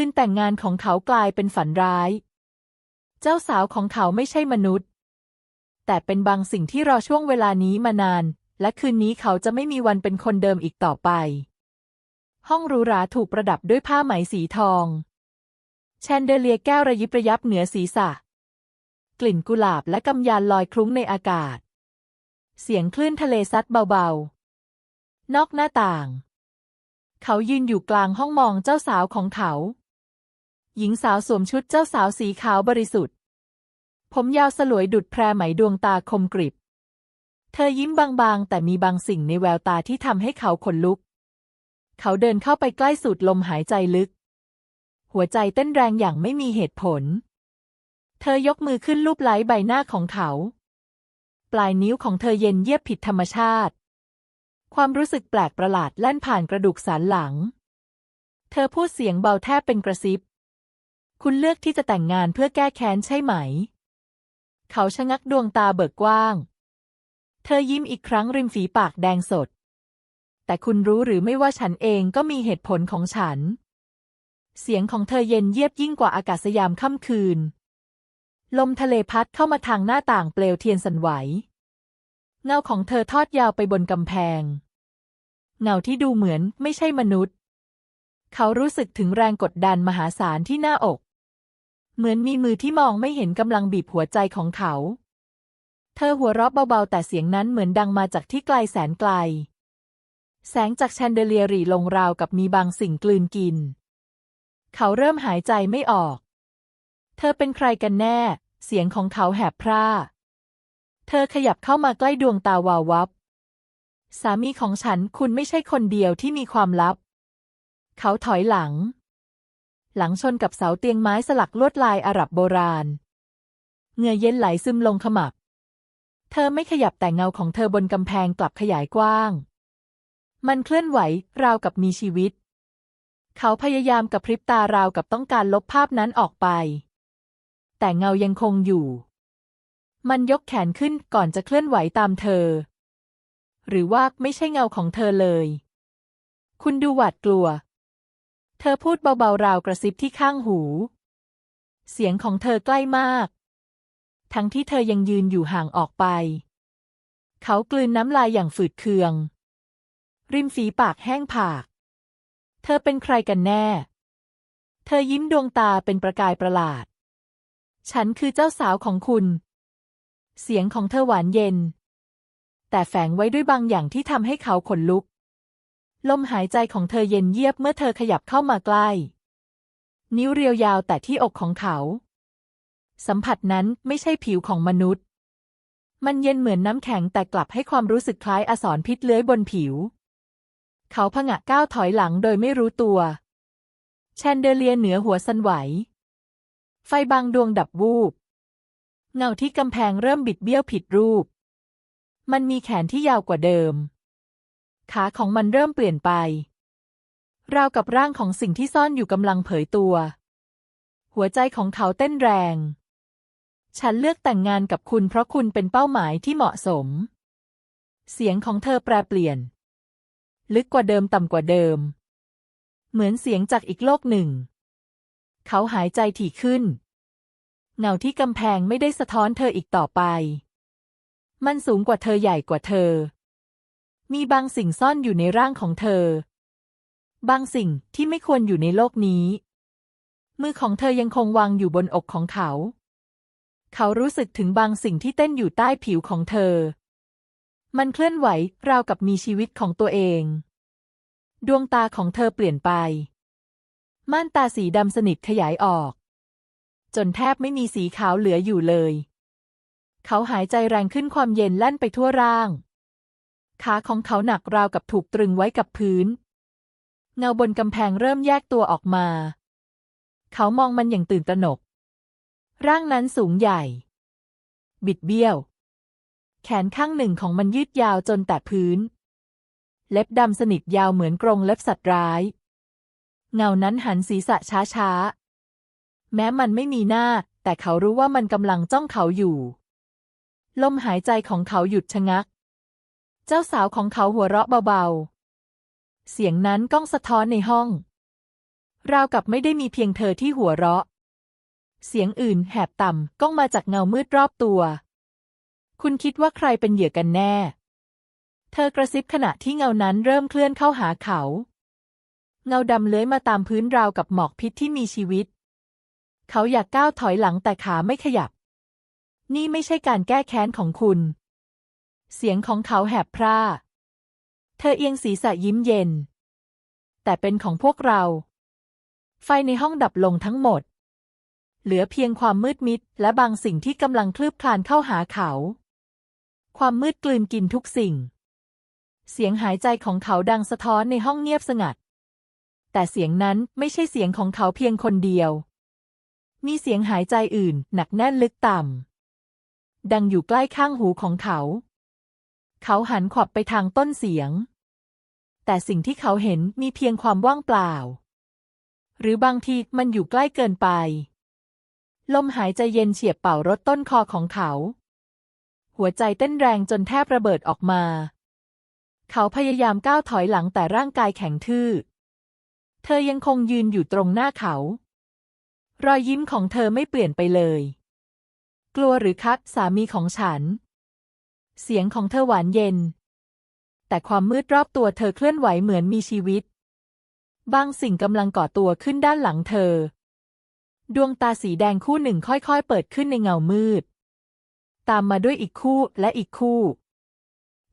คืนแต่งงานของเขากลายเป็นฝันร้าย เจ้าสาวของเขาไม่ใช่มนุษย์ แต่เป็นบางสิ่งที่รอช่วงเวลานี้มานาน และคืนนี้เขาจะไม่มีวันเป็นคนเดิมอีกต่อไป ห้องหรูหราถูกประดับด้วยผ้าไหมสีทอง แชนเดอเลียแก้วระยิบระยับเหนือศีรษะ กลิ่นกุหลาบและกำยานลอยคลุ้งในอากาศ เสียงคลื่นทะเลซัดเบาๆ นอกหน้าต่างเขายืนอยู่กลางห้องมองเจ้าสาวของเขา หญิงสาวสวมชุดเจ้าสาวสีขาวบริสุทธิ์ ผมยาวสลวยดุดแพรไหมดวงตาคมกริบ เธอยิ้มบางๆ แต่มีบางสิ่งในแววตาที่ทำให้เขาขนลุก เขาเดินเข้าไปใกล้สูดลมหายใจลึก หัวใจเต้นแรงอย่างไม่มีเหตุผล เธอยกมือขึ้นลูบไล้ใบหน้าของเขา ปลายนิ้วของเธอเย็นเยียบผิดธรรมชาติ ความรู้สึกแปลกประหลาดแล่นผ่านกระดูกสันหลัง เธอพูดเสียงเบาแทบเป็นกระซิบ คุณเลือกที่จะแต่งงานเพื่อแก้แค้นใช่ไหม เขาชะงักดวงตาเบิกกว้าง เธอยิ้มอีกครั้งริมฝีปากแดงสด แต่คุณรู้หรือไม่ว่าฉันเองก็มีเหตุผลของฉัน เสียงของเธอเย็นเยียบยิ่งกว่าอากาศยามค่ำคืน ลมทะเลพัดเข้ามาทางหน้าต่างเปลวเทียนสั่นไหว เงาของเธอทอดยาวไปบนกำแพง เงาที่ดูเหมือนไม่ใช่มนุษย์เขารู้สึกถึงแรงกดดันมหาศาลที่หน้าอก เหมือนมีมือที่มองไม่เห็นกำลังบีบหัวใจของเขา เธอหัวเราะเบาๆ แต่เสียงนั้นเหมือนดังมาจากที่ไกลแสนไกล แสงจากแชนเดเลียรีลงราวกับมีบางสิ่งกลืนกิน เขาเริ่มหายใจไม่ออก เธอเป็นใครกันแน่ เสียงของเขาแหบพร่า เธอขยับเข้ามาใกล้ดวงตาวาววับ สามีของฉันคุณไม่ใช่คนเดียวที่มีความลับ เขาถอยหลัง หลังชนกับเสาเตียงไม้สลักลวดลายอาหรับโบราณ เหงื่อเย็นไหลซึมลงขมับ เธอไม่ขยับแต่เงาของเธอบนกำแพงกลับขยายกว้าง มันเคลื่อนไหวราวกับมีชีวิต เขาพยายามกับพริบตาราวกับต้องการลบภาพนั้นออกไป แต่เงายังคงอยู่ มันยกแขนขึ้นก่อนจะเคลื่อนไหวตามเธอ หรือว่าไม่ใช่เงาของเธอเลย คุณดูหวาดกลัว เธอพูดเบาๆราวกระซิบที่ข้างหู เสียงของเธอใกล้มาก ทั้งที่เธอยังยืนอยู่ห่างออกไป เขากลืนน้ำลายอย่างฝืดเคือง ริมฝีปากแห้งผาก เธอเป็นใครกันแน่ เธอยิ้มดวงตาเป็นประกายประหลาด ฉันคือเจ้าสาวของคุณ เสียงของเธอหวานเย็น แต่แฝงไว้ด้วยบางอย่างที่ทำให้เขาขนลุก ลมหายใจของเธอเย็นเยียบเมื่อเธอขยับเข้ามาใกล้ นิ้วเรียวยาวแต่ที่อกของเขา สัมผัสนั้นไม่ใช่ผิวของมนุษย์ มันเย็นเหมือนน้ำแข็งแต่กลับให้ความรู้สึกคล้ายอสรพิษเลื้อยบนผิว เขาผงะก้าวถอยหลังโดยไม่รู้ตัว แชนเดเลียเหนือหัวสั่นไหว ไฟบางดวงดับวูบ เงาที่กำแพงเริ่มบิดเบี้ยวผิดรูป มันมีแขนที่ยาวกว่าเดิม ขาของมันเริ่มเปลี่ยนไป ราวกับร่างของสิ่งที่ซ่อนอยู่กำลังเผยตัว หัวใจของเขาเต้นแรง ฉันเลือกแต่งงานกับคุณเพราะคุณเป็นเป้าหมายที่เหมาะสม เสียงของเธอแปรเปลี่ยน ลึกกว่าเดิมต่ำกว่าเดิม เหมือนเสียงจากอีกโลกหนึ่ง เขาหายใจถี่ขึ้น เงาที่กำแพงไม่ได้สะท้อนเธออีกต่อไป มันสูงกว่าเธอใหญ่กว่าเธอ มีบางสิ่งซ่อนอยู่ในร่างของเธอ บางสิ่งที่ไม่ควรอยู่ในโลกนี้ มือของเธอยังคงวางอยู่บนอกของเขา เขารู้สึกถึงบางสิ่งที่เต้นอยู่ใต้ผิวของเธอ มันเคลื่อนไหวราวกับมีชีวิตของตัวเอง ดวงตาของเธอเปลี่ยนไป ม่านตาสีดำสนิทขยายออก จนแทบไม่มีสีขาวเหลืออยู่เลย เขาหายใจแรงขึ้นความเย็นแล่นไปทั่วร่าง ขาของเขาหนักราวกับถูกตรึงไว้กับพื้น เงาบนกำแพงเริ่มแยกตัวออกมา เขามองมันอย่างตื่นตระหนก ร่างนั้นสูงใหญ่ บิดเบี้ยว แขนข้างหนึ่งของมันยืดยาวจนแตะพื้น เล็บดำสนิทยาวเหมือนกรงเล็บสัตว์ร้าย เงานั้นหันศีรษะช้าๆ แม้มันไม่มีหน้า แต่เขารู้ว่ามันกำลังจ้องเขาอยู่ ลมหายใจของเขาหยุดชะงัก เจ้าสาวของเขาหัวเราะเบาๆ เสียงนั้นก้องสะท้อนในห้อง ราวกับไม่ได้มีเพียงเธอที่หัวเราะ เสียงอื่นแหบต่ำก้องมาจากเงามืดรอบตัว คุณคิดว่าใครเป็นเหยื่อกันแน่ เธอกระซิบขณะที่เงานั้นเริ่มเคลื่อนเข้าหาเขา เงาดำเลื้อยมาตามพื้นราวกับหมอกพิษที่มีชีวิต เขาอยากก้าวถอยหลังแต่ขาไม่ขยับ นี่ไม่ใช่การแก้แค้นของคุณ เสียงของเขาแหบพร่า เธอเอียงศีรษะยิ้มเย็น แต่เป็นของพวกเรา ไฟในห้องดับลงทั้งหมด เหลือเพียงความมืดมิด และบางสิ่งที่กำลังคลืบคลานเข้าหาเขา ความมืดกลืนกินทุกสิ่ง เสียงหายใจของเขาดังสะท้อนในห้องเงียบสงัด แต่เสียงนั้นไม่ใช่เสียงของเขาเพียงคนเดียว มีเสียงหายใจอื่น หนักแน่นลึกต่ำดังอยู่ใกล้ข้างหูของเขา เขาหันขวับไปทางต้นเสียง แต่สิ่งที่เขาเห็นมีเพียงความว่างเปล่า หรือบางทีมันอยู่ใกล้เกินไป ลมหายใจเย็นเฉียบเป่ารถต้นคอของเขา หัวใจเต้นแรงจนแทบระเบิดออกมา เขาพยายามก้าวถอยหลังแต่ร่างกายแข็งทื่อ เธอยังคงยืนอยู่ตรงหน้าเขา รอยยิ้มของเธอไม่เปลี่ยนไปเลย กลัวหรือคัดสามีของฉัน เสียงของเธอหวานเย็น แต่ความมืดรอบตัวเธอเคลื่อนไหวเหมือนมีชีวิต บางสิ่งกำลังก่อตัวขึ้นด้านหลังเธอ ดวงตาสีแดงคู่หนึ่งค่อยๆ เปิดขึ้นในเงามืด ตามมาด้วยอีกคู่และอีกคู่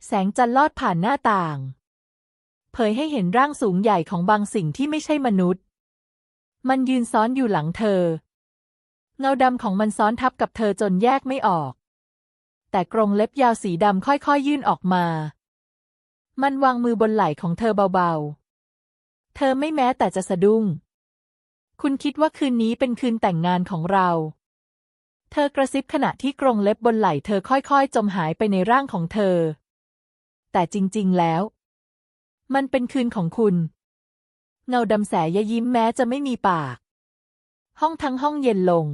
แสงจันทร์ลอดผ่านหน้าต่าง เผยให้เห็นร่างสูงใหญ่ของบางสิ่งที่ไม่ใช่มนุษย์ มันยืนซ้อนอยู่หลังเธอ เงาดำของมันซ้อนทับกับเธอจนแยกไม่ออก แต่กรงเล็บยาวสีดำค่อยๆยื่นออกมา มันวางมือบนไหล่ของเธอเบาๆ เธอไม่แม้แต่จะสะดุ้ง คุณคิดว่าคืนนี้เป็นคืนแต่งงานของเรา เธอกระซิบขณะที่กรงเล็บบนไหล่เธอค่อยๆ จมหายไปในร่างของเธอ แต่จริงๆแล้ว มันเป็นคืนของคุณ เงาดำแสยยิ้มแม้จะไม่มีปาก ห้องทั้งห้องเย็นลง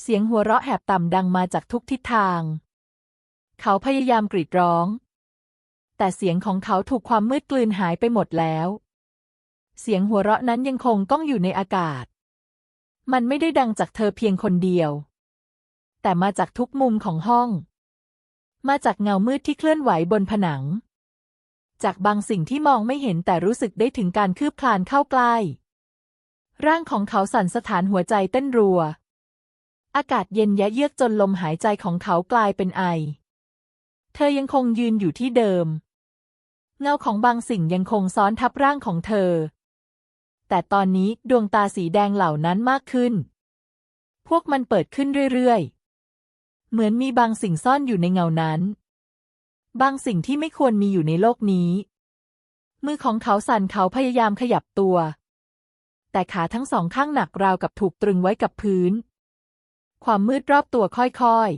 เสียงหัวเราะแหบต่ำดังมาจากทุกทิศทาง เขาพยายามกรีดร้อง แต่เสียงของเขาถูกความมืดกลืนหายไปหมดแล้ว เสียงหัวเราะนั้นยังคงก้องอยู่ในอากาศ มันไม่ได้ดังจากเธอเพียงคนเดียว แต่มาจากทุกมุมของห้อง มาจากเงามืดที่เคลื่อนไหวบนผนัง จากบางสิ่งที่มองไม่เห็นแต่รู้สึกได้ถึงการคืบคลานเข้าใกล้ร่างของเขาสั่นสถานหัวใจเต้นรัว อากาศเย็นยะเยือกจนลมหายใจของเขากลายเป็นไอ เธอยังคงยืนอยู่ที่เดิม เงาของบางสิ่งยังคงซ้อนทับร่างของเธอ แต่ตอนนี้ดวงตาสีแดงเหล่านั้นมากขึ้น พวกมันเปิดขึ้นเรื่อยๆ เหมือนมีบางสิ่งซ่อนอยู่ในเงานั้น บางสิ่งที่ไม่ควรมีอยู่ในโลกนี้ มือของเขาสั่นเขาพยายามขยับตัว แต่ขาทั้งสองข้างหนักราวกับถูกตรึงไว้กับพื้น ความมืดรอบตัวค่อย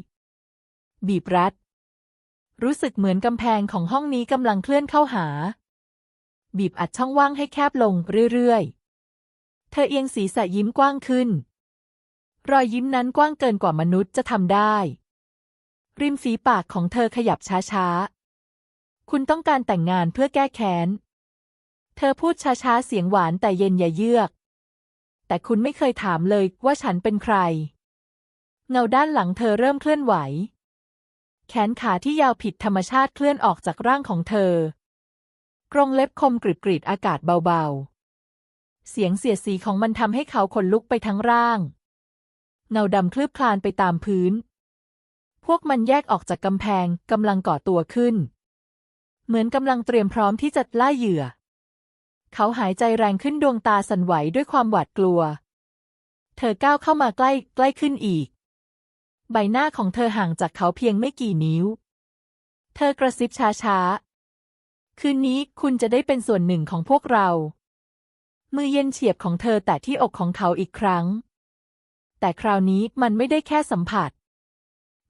ๆ บีบรัด รู้สึกเหมือนกำแพงของห้องนี้กำลังเคลื่อนเข้าหา บีบอัดช่องว่างให้แคบลงเรื่อยๆ เธอเอียงศีรษะยิ้มกว้างขึ้น รอยยิ้มนั้นกว้างเกินกว่ามนุษย์จะทำได้ ริมฝีปากของเธอขยับช้าๆ คุณต้องการแต่งงานเพื่อแก้แค้น เธอพูดช้าๆ เสียงหวานแต่เย็นอย่าเยือก แต่คุณไม่เคยถามเลยว่าฉันเป็นใคร เงาด้านหลังเธอเริ่มเคลื่อนไหว แขนขาที่ยาวผิดธรรมชาติเคลื่อนออกจากร่างของเธอ กรงเล็บคมกริบกรีดอากาศเบาๆ เสียงเสียดสีของมันทำให้เขาขนลุกไปทั้งร่าง เงาดำคลืบคลานไปตามพื้น พวกมันแยกออกจากกำแพงกำลังก่อตัวขึ้น เหมือนกำลังเตรียมพร้อมที่จะล่าเหยื่อ เขาหายใจแรงขึ้นดวงตาสั่นไหวด้วยความหวาดกลัว เธอก้าวเข้ามาใกล้ใกล้ขึ้นอีก ใบหน้าของเธอห่างจากเขาเพียงไม่กี่นิ้ว เธอกระซิบช้าๆ คืนนี้คุณจะได้เป็นส่วนหนึ่งของพวกเรา มือเย็นเฉียบของเธอแตะที่อกของเขาอีกครั้ง แต่คราวนี้มันไม่ได้แค่สัมผัส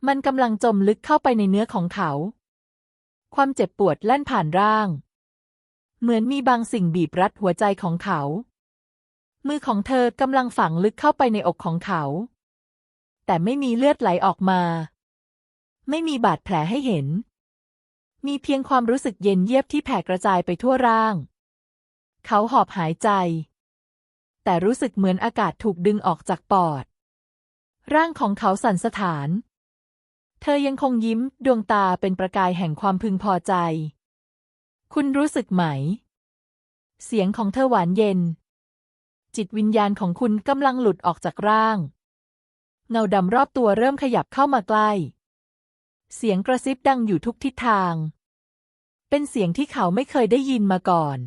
มันกำลังจมลึกเข้าไปในเนื้อของเขา ความเจ็บปวดแล่นผ่านร่าง เหมือนมีบางสิ่งบีบรัดหัวใจของเขา มือของเธอกำลังฝังลึกเข้าไปในอกของเขา แต่ไม่มีเลือดไหลออกมา ไม่มีบาดแผลให้เห็น มีเพียงความรู้สึกเย็นเยียบที่แผ่กระจายไปทั่วร่าง เขาหอบหายใจ แต่รู้สึกเหมือนอากาศถูกดึงออกจากปอด ร่างของเขาสั่นสะท้าน เธอยังคงยิ้มดวงตาเป็นประกายแห่งความพึงพอใจ คุณรู้สึกไหม เสียงของเธอหวานเย็นจิตวิญญาณของคุณกำลังหลุดออกจากร่าง เงาดำรอบตัวเริ่มขยับเข้ามาใกล้ เสียงกระซิบดังอยู่ทุกทิศทาง เป็นเสียงที่เขาไม่เคยได้ยินมาก่อน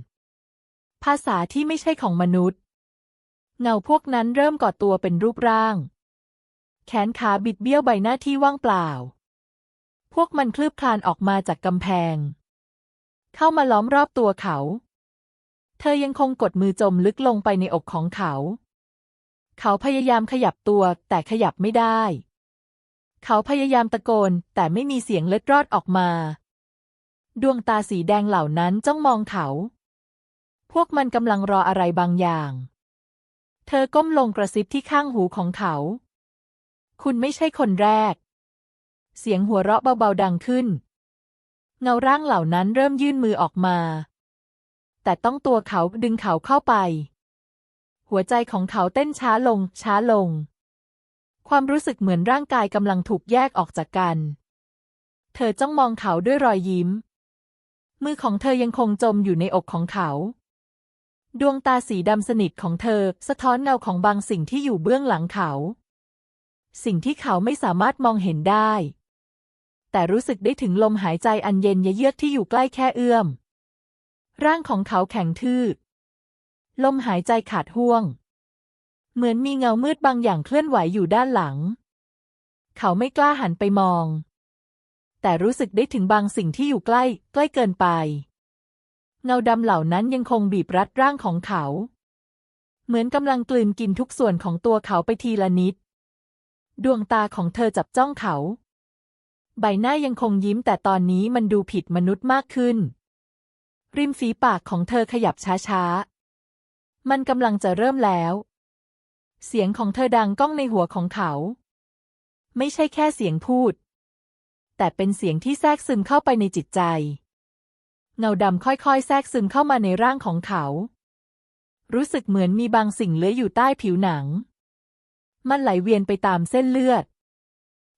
ภาษาที่ไม่ใช่ของมนุษย์ เงาพวกนั้นเริ่มก่อตัวเป็นรูปร่าง แขนขาบิดเบี้ยวใบหน้าที่ว่างเปล่า พวกมันคลืบคลานออกมาจากกำแพง เข้ามาล้อมรอบตัวเขา เธอยังคงกดมือจมลึกลงไปในอกของเขา เขาพยายามขยับตัวแต่ขยับไม่ได้ เขาพยายามตะโกนแต่ไม่มีเสียงเล็ดรอดออกมา ดวงตาสีแดงเหล่านั้นจ้องมองเขา พวกมันกำลังรออะไรบางอย่าง เธอก้มลงกระซิบที่ข้างหูของเขา คุณไม่ใช่คนแรก เสียงหัวเราะเบาๆดังขึ้น เงาร่างเหล่านั้นเริ่มยื่นมือออกมา แต่ต้องตัวเขาดึงเขาเข้าไป หัวใจของเขาเต้นช้าลง ช้าลง ความรู้สึกเหมือนร่างกายกำลังถูกแยกออกจากกัน เธอจ้องมองเขาด้วยรอยยิ้ม มือของเธอยังคงจมอยู่ในอกของเขา ดวงตาสีดำสนิทของเธอสะท้อนเงาของบางสิ่งที่อยู่เบื้องหลังเขา สิ่งที่เขาไม่สามารถมองเห็นได้ แต่รู้สึกได้ถึงลมหายใจอันเย็นเยือกที่อยู่ใกล้แค่เอื้อมร่างของเขาแข็งทื่อ ลมหายใจขาดห่วง เหมือนมีเงามืดบางอย่างเคลื่อนไหวอยู่ด้านหลัง เขาไม่กล้าหันไปมอง แต่รู้สึกได้ถึงบางสิ่งที่อยู่ใกล้ ใกล้เกินไป เงาดำเหล่านั้นยังคงบีบรัดร่างของเขา เหมือนกำลังกลืนกินทุกส่วนของตัวเขาไปทีละนิด ดวงตาของเธอจับจ้องเขา ใบหน้ายังคงยิ้มแต่ตอนนี้มันดูผิดมนุษย์มากขึ้น ริมฝีปากของเธอขยับช้าๆ มันกำลังจะเริ่มแล้ว เสียงของเธอดังก้องในหัวของเขา ไม่ใช่แค่เสียงพูด แต่เป็นเสียงที่แทรกซึมเข้าไปในจิตใจ เงาดำค่อยๆ แทรกซึมเข้ามาในร่างของเขา รู้สึกเหมือนมีบางสิ่งเลื้อยอยู่ใต้ผิวหนัง มันไหลเวียนไปตามเส้นเลือด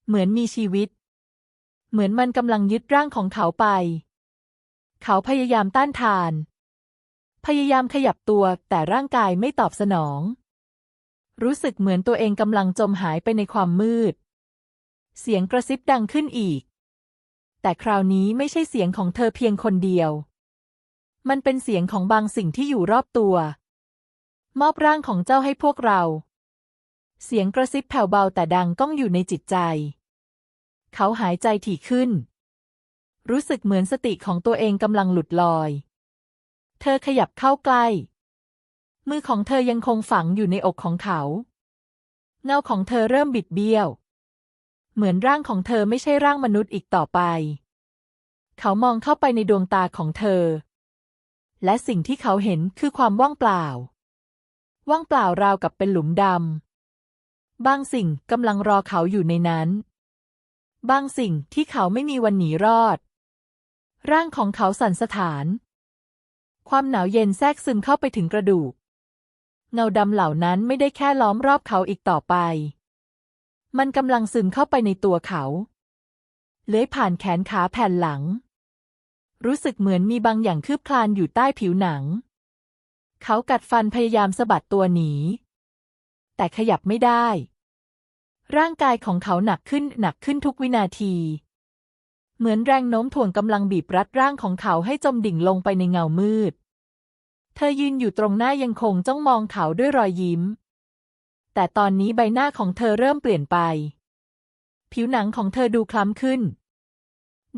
เหมือนมีชีวิต เหมือนมันกำลังยึดร่างของเขาไป เขาพยายามต้านทาน พยายามขยับตัวแต่ร่างกายไม่ตอบสนอง รู้สึกเหมือนตัวเองกำลังจมหายไปในความมืด เสียงกระซิบดังขึ้นอีก แต่คราวนี้ไม่ใช่เสียงของเธอเพียงคนเดียว มันเป็นเสียงของบางสิ่งที่อยู่รอบตัว มอบร่างของเจ้าให้พวกเรา เสียงกระซิบแผ่วเบาแต่ดังก้องอยู่ในจิตใจ เขาหายใจถี่ขึ้น รู้สึกเหมือนสติของตัวเองกำลังหลุดลอย เธอขยับเข้าใกล้ มือของเธอยังคงฝังอยู่ในอกของเขา เงาของเธอเริ่มบิดเบี้ยว เหมือนร่างของเธอไม่ใช่ร่างมนุษย์อีกต่อไป เขามองเข้าไปในดวงตาของเธอ และสิ่งที่เขาเห็นคือความว่างเปล่า ว่างเปล่าราวกับเป็นหลุมดำ บางสิ่งกำลังรอเขาอยู่ในนั้น บางสิ่งที่เขาไม่มีวันหนีรอด ร่างของเขาสั่นสะท้าน ความหนาวเย็นแทรกซึมเข้าไปถึงกระดูก เงาดำเหล่านั้นไม่ได้แค่ล้อมรอบเขาอีกต่อไป มันกำลังซึมเข้าไปในตัวเขา เลื้อยผ่านแขนขาแผ่นหลัง รู้สึกเหมือนมีบางอย่างคืบคลานอยู่ใต้ผิวหนัง เขากัดฟันพยายามสะบัดตัวหนี แต่ขยับไม่ได้ ร่างกายของเขาหนักขึ้นหนักขึ้นทุกวินาทีเหมือนแรงโน้มถ่วงกำลังบีบรัดร่างของเขาให้จมดิ่งลงไปในเงามืด เธอยืนอยู่ตรงหน้ายังคงจ้องมองเขาด้วยรอยยิ้ม แต่ตอนนี้ใบหน้าของเธอเริ่มเปลี่ยนไป ผิวหนังของเธอดูคล้ำขึ้น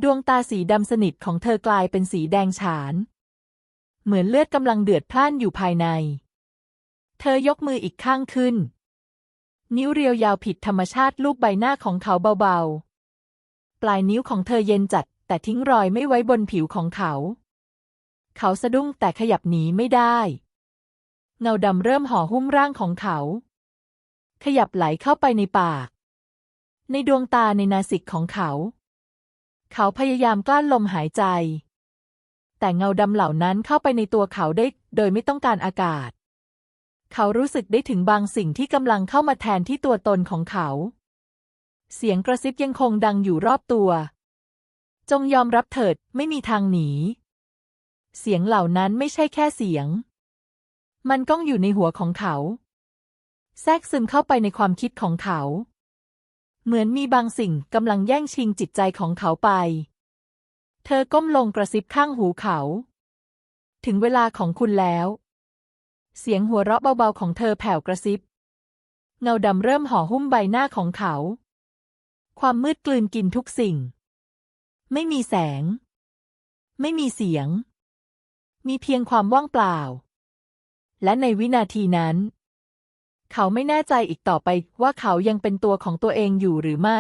ดวงตาสีดำสนิทของเธอกลายเป็นสีแดงฉาน เหมือนเลือดกำลังเดือดพล่านอยู่ภายใน เธอยกมืออีกข้างขึ้น นิ้วเรียวยาวผิดธรรมชาติลูบใบหน้าของเขาเบาๆ ปลายนิ้วของเธอเย็นจัดแต่ทิ้งรอยไม่ไว้บนผิวของเขา เขาสะดุ้งแต่ขยับหนีไม่ได้ เงาดำเริ่มห่อหุ้มร่างของเขา ขยับไหลเข้าไปในปาก ในดวงตาในนาสิกของเขา เขาพยายามกลั้นลมหายใจ แต่เงาดำเหล่านั้นเข้าไปในตัวเขาได้โดยไม่ต้องการอากาศ เขารู้สึกได้ถึงบางสิ่งที่กำลังเข้ามาแทนที่ตัวตนของเขา เสียงกระซิบยังคงดังอยู่รอบตัว จงยอมรับเถิดไม่มีทางหนี เสียงเหล่านั้นไม่ใช่แค่เสียง มันก้องอยู่ในหัวของเขา แทรกซึมเข้าไปในความคิดของเขา เหมือนมีบางสิ่งกำลังแย่งชิงจิตใจของเขาไป เธอก้มลงกระซิบข้างหูเขา ถึงเวลาของคุณแล้ว เสียงหัวเราะเบาๆของเธอแผ่วกระซิบ เงาดำเริ่มห่อหุ้มใบหน้าของเขา ความมืดกลืนกินทุกสิ่ง ไม่มีแสง ไม่มีเสียง มีเพียงความว่างเปล่า และในวินาทีนั้น เขาไม่แน่ใจอีกต่อไปว่าเขายังเป็นตัวของตัวเองอยู่หรือไม่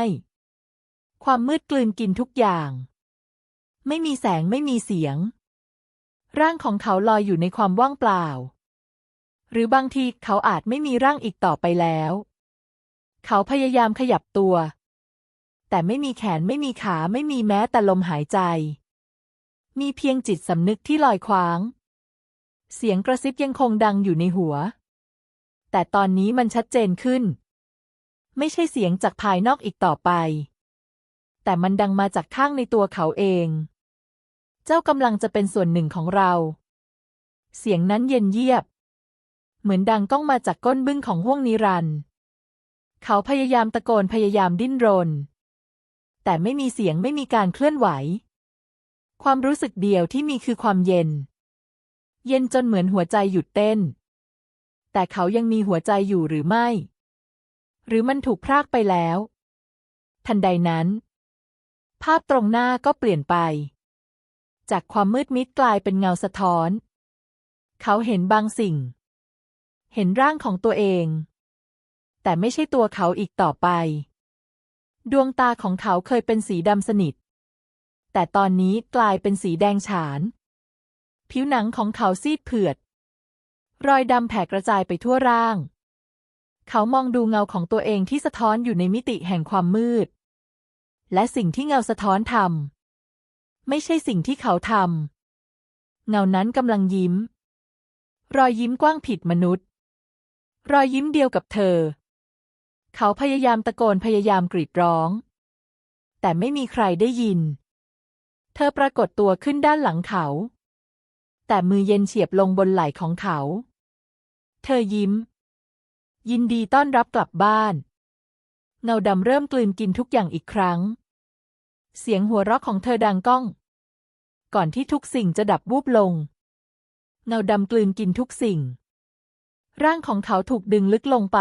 ความมืดกลืนกินทุกอย่าง ไม่มีแสงไม่มีเสียง ร่างของเขาลอยอยู่ในความว่างเปล่า หรือบางทีเขาอาจไม่มีร่างอีกต่อไปแล้ว เขาพยายามขยับตัว แต่ไม่มีแขนไม่มีขาไม่มีแม้แต่ลมหายใจ มีเพียงจิตสำนึกที่ลอยคว้าง เสียงกระซิบยังคงดังอยู่ในหัว แต่ตอนนี้มันชัดเจนขึ้น ไม่ใช่เสียงจากภายนอกอีกต่อไป แต่มันดังมาจากข้างในตัวเขาเอง เจ้ากำลังจะเป็นส่วนหนึ่งของเรา เสียงนั้นเย็นเยียบ เหมือนดังก้องมาจากก้นบึ้งของห้วงนิรันด์เขาพยายามตะโกนพยายามดิ้นรน แต่ไม่มีเสียงไม่มีการเคลื่อนไหว ความรู้สึกเดียวที่มีคือความเย็น เย็นจนเหมือนหัวใจหยุดเต้น แต่เขายังมีหัวใจอยู่หรือไม่ หรือมันถูกพรากไปแล้ว ทันใดนั้น ภาพตรงหน้าก็เปลี่ยนไป จากความมืดมิดกลายเป็นเงาสะท้อน เขาเห็นบางสิ่ง เห็นร่างของตัวเอง แต่ไม่ใช่ตัวเขาอีกต่อไป ดวงตาของเขาเคยเป็นสีดำสนิท แต่ตอนนี้กลายเป็นสีแดงฉาน ผิวหนังของเขาซีดเผือด รอยดำแผ่กระจายไปทั่วร่าง เขามองดูเงาของตัวเองที่สะท้อนอยู่ในมิติแห่งความมืด และสิ่งที่เงาสะท้อนทำไม่ใช่สิ่งที่เขาทำเงานั้นกำลังยิ้ม รอยยิ้มกว้างผิดมนุษย์ รอยยิ้มเดียวกับเธอ เขาพยายามตะโกนพยายามกรีดร้อง แต่ไม่มีใครได้ยิน เธอปรากฏตัวขึ้นด้านหลังเขา แต่มือเย็นเฉียบลงบนไหล่ของเขา เธอยิ้ม ยินดีต้อนรับกลับบ้าน เงาดำเริ่มกลืนกินทุกอย่างอีกครั้ง เสียงหัวเราะของเธอดังก้อง ก่อนที่ทุกสิ่งจะดับวูบลง เงาดำกลืนกินทุกสิ่ง ร่างของเขาถูกดึงลึกลงไป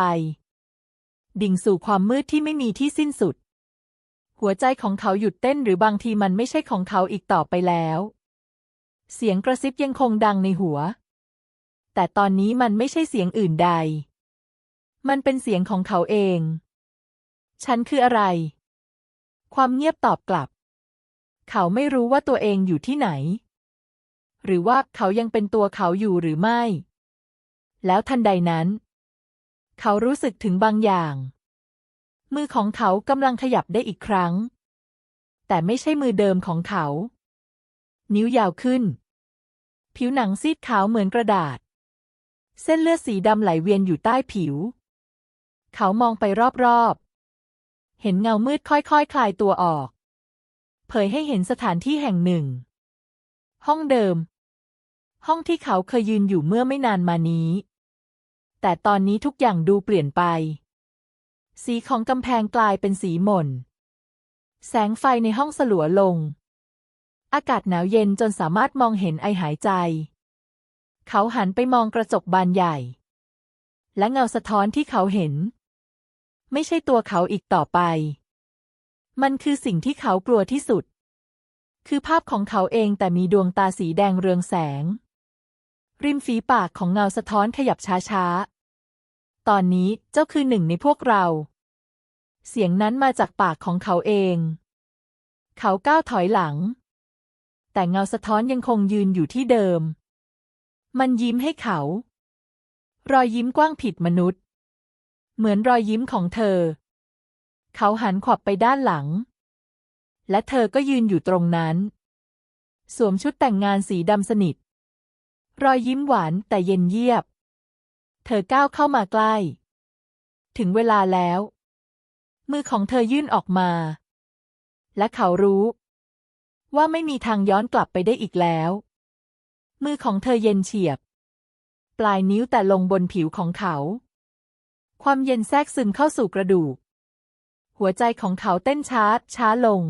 ดิ่งสู่ความมืดที่ไม่มีที่สิ้นสุด หัวใจของเขาหยุดเต้นหรือบางทีมันไม่ใช่ของเขาอีกต่อไปแล้ว เสียงกระซิบยังคงดังในหัว แต่ตอนนี้มันไม่ใช่เสียงอื่นใด มันเป็นเสียงของเขาเอง ฉันคืออะไร ความเงียบตอบกลับ เขาไม่รู้ว่าตัวเองอยู่ที่ไหน หรือว่าเขายังเป็นตัวเขาอยู่หรือไม่ แล้วทันใดนั้น เขารู้สึกถึงบางอย่าง มือของเขากำลังขยับได้อีกครั้ง แต่ไม่ใช่มือเดิมของเขา นิ้วยาวขึ้น ผิวหนังซีดขาวเหมือนกระดาษ เส้นเลือดสีดำไหลเวียนอยู่ใต้ผิว เขามองไปรอบๆ เห็นเงามืดค่อยๆคคลายตัวออก เผยให้เห็นสถานที่แห่งหนึ่ง ห้องเดิม ห้องที่เขาเคยยืนอยู่เมื่อไม่นานมานี้ แต่ตอนนี้ทุกอย่างดูเปลี่ยนไป สีของกำแพงกลายเป็นสีหม่น แสงไฟในห้องสลัวลง อากาศหนาวเย็นจนสามารถมองเห็นไอหายใจ เขาหันไปมองกระจกบานใหญ่ และเงาสะท้อนที่เขาเห็น ไม่ใช่ตัวเขาอีกต่อไป มันคือสิ่งที่เขากลัวที่สุด คือภาพของเขาเองแต่มีดวงตาสีแดงเรืองแสง ริมฝีปากของเงาสะท้อนขยับช้าๆ ตอนนี้เจ้าคือหนึ่งในพวกเรา เสียงนั้นมาจากปากของเขาเอง เขาก้าวถอยหลัง แต่เงาสะท้อนยังคงยืนอยู่ที่เดิม มันยิ้มให้เขา รอยยิ้มกว้างผิดมนุษย์ เหมือนรอยยิ้มของเธอ เขาหันขวับไปด้านหลัง และเธอก็ยืนอยู่ตรงนั้น สวมชุดแต่งงานสีดำสนิท รอยยิ้มหวานแต่เย็นเยียบ เธอก้าวเข้ามาใกล้ ถึงเวลาแล้ว มือของเธอยื่นออกมา และเขารู้ ว่าไม่มีทางย้อนกลับไปได้อีกแล้ว มือของเธอเย็นเฉียบ ปลายนิ้วแต่ลงบนผิวของเขา ความเย็นแทรกซึมเข้าสู่กระดูก หัวใจของเขาเต้นช้า ช้าลง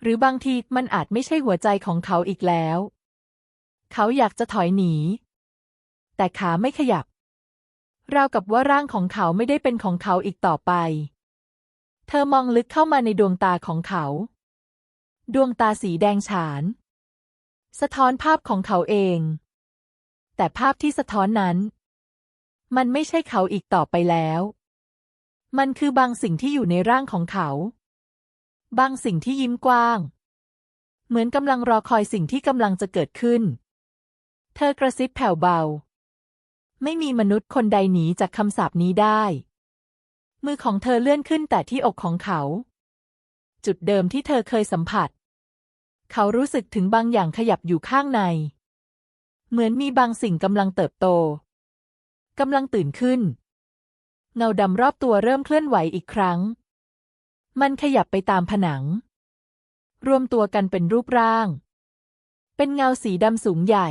หรือบางทีมันอาจไม่ใช่หัวใจของเขาอีกแล้ว เขาอยากจะถอยหนีแต่ขาไม่ขยับ ราวกับว่าร่างของเขาไม่ได้เป็นของเขาอีกต่อไป เธอมองลึกเข้ามาในดวงตาของเขา ดวงตาสีแดงฉาน สะท้อนภาพของเขาเอง แต่ภาพที่สะท้อนนั้น มันไม่ใช่เขาอีกต่อไปแล้ว มันคือบางสิ่งที่อยู่ในร่างของเขา บางสิ่งที่ยิ้มกว้าง เหมือนกำลังรอคอยสิ่งที่กำลังจะเกิดขึ้น เธอกระซิบแผ่วเบา ไม่มีมนุษย์คนใดหนีจากคำสาปนี้ได้ มือของเธอเลื่อนขึ้นแต่ที่อกของเขา จุดเดิมที่เธอเคยสัมผัส เขารู้สึกถึงบางอย่างขยับอยู่ข้างใน เหมือนมีบางสิ่งกำลังเติบโตกำลังตื่นขึ้น เงาดำรอบตัวเริ่มเคลื่อนไหวอีกครั้ง มันขยับไปตามผนัง รวมตัวกันเป็นรูปร่าง เป็นเงาสีดำสูงใหญ่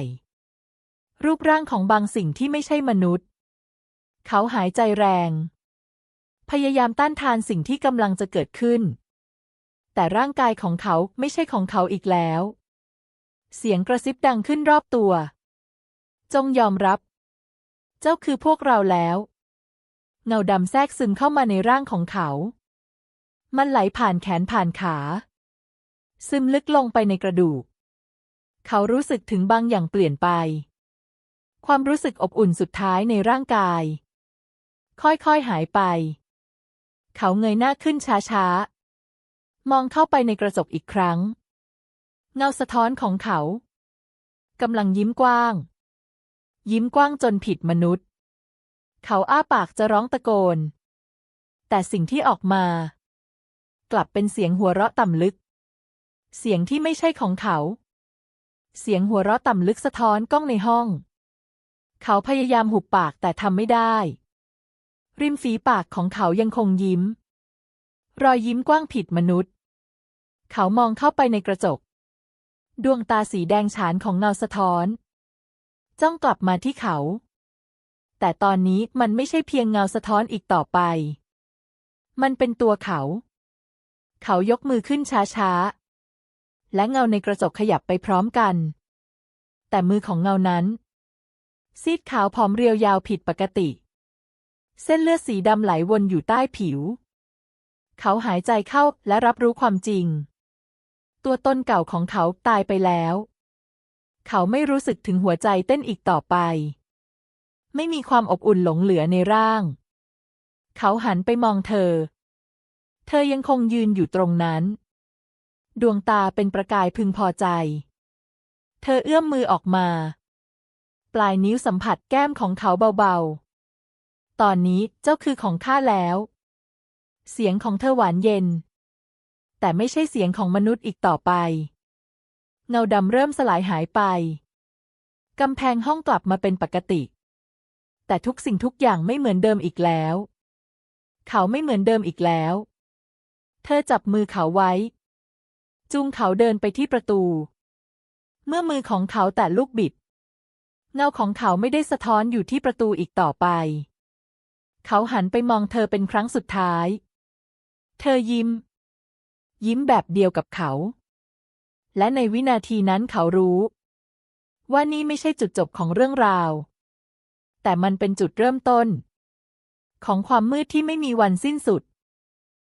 รูปร่างของบางสิ่งที่ไม่ใช่มนุษย์ เขาหายใจแรง พยายามต้านทานสิ่งที่กำลังจะเกิดขึ้น แต่ร่างกายของเขาไม่ใช่ของเขาอีกแล้ว เสียงกระซิบดังขึ้นรอบตัว จงยอมรับ เจ้าคือพวกเราแล้ว เงาดำแทรกซึมเข้ามาในร่างของเขา มันไหลผ่านแขนผ่านขา ซึมลึกลงไปในกระดูก เขารู้สึกถึงบางอย่างเปลี่ยนไป ความรู้สึกอบอุ่นสุดท้ายในร่างกาย ค่อยๆหายไป เขาเงยหน้าขึ้นช้าๆ มองเข้าไปในกระจกอีกครั้ง เงาสะท้อนของเขากำลังยิ้มกว้าง ยิ้มกว้างจนผิดมนุษย์ เขาอ้าปากจะร้องตะโกน แต่สิ่งที่ออกมา กลับเป็นเสียงหัวเราะต่ำลึก เสียงที่ไม่ใช่ของเขา เสียงหัวเราะต่ำลึกสะท้อนกล้องในห้อง เขาพยายามหุบปากแต่ทำไม่ได้ ริมฝีปากของเขายังคงยิ้ม รอยยิ้มกว้างผิดมนุษย์ เขามองเข้าไปในกระจก ดวงตาสีแดงฉานของเงาสะท้อน จ้องกลับมาที่เขา แต่ตอนนี้มันไม่ใช่เพียงเงาสะท้อนอีกต่อไป มันเป็นตัวเขา เขายกมือขึ้นช้าๆและเงาในกระจกขยับไปพร้อมกัน แต่มือของเงานั้น ซีดขาวผอมเรียวยาวผิดปกติ เส้นเลือดสีดำไหลวนอยู่ใต้ผิว เขาหายใจเข้าและรับรู้ความจริง ตัวตนเก่าของเขาตายไปแล้ว เขาไม่รู้สึกถึงหัวใจเต้นอีกต่อไป ไม่มีความอบอุ่นหลงเหลือในร่าง เขาหันไปมองเธอ เธอยังคงยืนอยู่ตรงนั้น ดวงตาเป็นประกายพึงพอใจ เธอเอื้อมมือออกมา ปลายนิ้วสัมผัสแก้มของเขาเบาๆ ตอนนี้เจ้าคือของข้าแล้ว เสียงของเธอหวานเย็น แต่ไม่ใช่เสียงของมนุษย์อีกต่อไป เงาดำเริ่มสลายหายไป กำแพงห้องกลับมาเป็นปกติ แต่ทุกสิ่งทุกอย่างไม่เหมือนเดิมอีกแล้ว เขาไม่เหมือนเดิมอีกแล้ว เธอจับมือเขาไว้ จูงเขาเดินไปที่ประตู เมื่อมือของเขาแตะลูกบิด เงาของเขาไม่ได้สะท้อนอยู่ที่ประตูอีกต่อไป เขาหันไปมองเธอเป็นครั้งสุดท้าย เธอยิ้ม ยิ้มแบบเดียวกับเขา และในวินาทีนั้นเขารู้ ว่านี่ไม่ใช่จุดจบของเรื่องราว แต่มันเป็นจุดเริ่มต้น ของความมืดที่ไม่มีวันสิ้นสุด